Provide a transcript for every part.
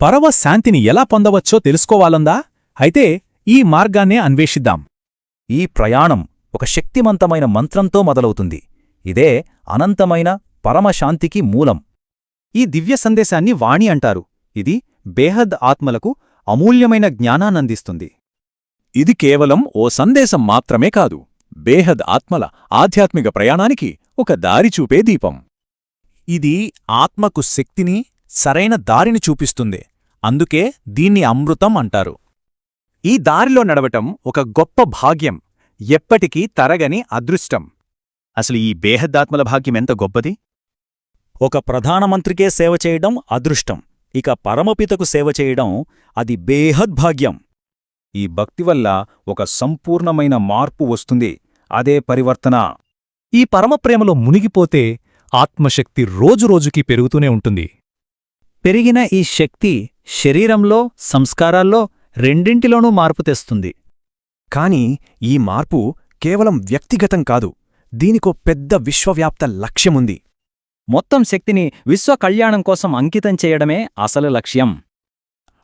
పరవశాంతిని ఎలా పొందవచ్చో తెలుసుకోవాలందా? అయితే ఈ మార్గాన్నే అన్వేషిద్దాం. ఈ ప్రయాణం ఒక శక్తిమంతమైన మంత్రంతో మొదలవుతుంది. ఇదే అనంతమైన పరమశాంతికి మూలం. ఈ దివ్య సందేశాన్ని వాణి అంటారు. ఇది బేహద్ ఆత్మలకు అమూల్యమైన జ్ఞానాన్నందిస్తుంది. ఇది కేవలం ఓ సందేశం మాత్రమే కాదు. బేహద్ ఆత్మల ఆధ్యాత్మిక ప్రయాణానికి ఒక దారి చూపే దీపం. ఇది ఆత్మకు శక్తిని సరైన దారిని చూపిస్తుంది. అందుకే దీన్ని అమృతం అంటారు. ఈ దారిలో నడవటం ఒక గొప్ప భాగ్యం. ఎప్పటికీ తరగని అదృష్టం. అసలు ఈ బేహద్దాత్మల భాగ్యం ఎంత గొప్పది? ఒక ప్రధానమంత్రికే సేవ చేయడం అదృష్టం. ఇక పరమపితకు సేవ చేయడం అది బేహద్భాగ్యం. ఈ భక్తి వల్ల ఒక సంపూర్ణమైన మార్పు వస్తుంది. అదే పరివర్తన. ఈ పరమప్రేమలో మునిగిపోతే ఆత్మశక్తి రోజురోజుకీ పెరుగుతూనే ఉంటుంది. పెరిగిన ఈ శక్తి శరీరంలో సంస్కారాల్లో రెండింటిలోనూ మార్పు తెస్తుంది. కాని ఈ మార్పు కేవలం వ్యక్తిగతం కాదు దీనికో పెద్ద విశ్వవ్యాప్త లక్ష్యముంది. మొత్తం శక్తిని విశ్వ కళ్యాణం కోసం అంకితం చేయడమే అసలు లక్ష్యం.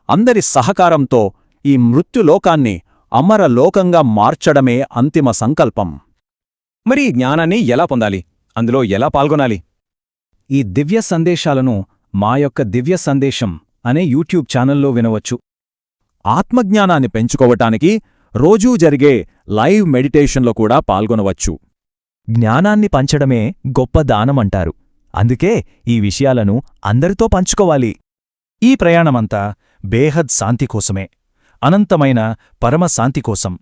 అందరి సహకారంతో ఈ మృత్యులోకాన్ని అమరలోకంగా మార్చడమే అంతిమ సంకల్పం. మరి జ్ఞానాన్ని ఎలా పొందాలి? అందులో ఎలా పాల్గొనాలి? ఈ దివ్య సందేశాలను మా యొక్క దివ్య సందేశం అనే యూట్యూబ్ ఛానల్లో వినవచ్చు. ఆత్మజ్ఞానాన్ని పెంచుకోవటానికి రోజూ జరిగే లైవ్ మెడిటేషన్లో కూడా పాల్గొనవచ్చు. జ్ఞానాన్ని పంచడమే గొప్ప దానమంటారు. అందుకే ఈ విషయాలను అందరితో పంచుకోవాలి. ఈ ప్రయాణమంతా బేహద్ శాంతి కోసమే. అనంతమైన పరమశాంతి కోసం.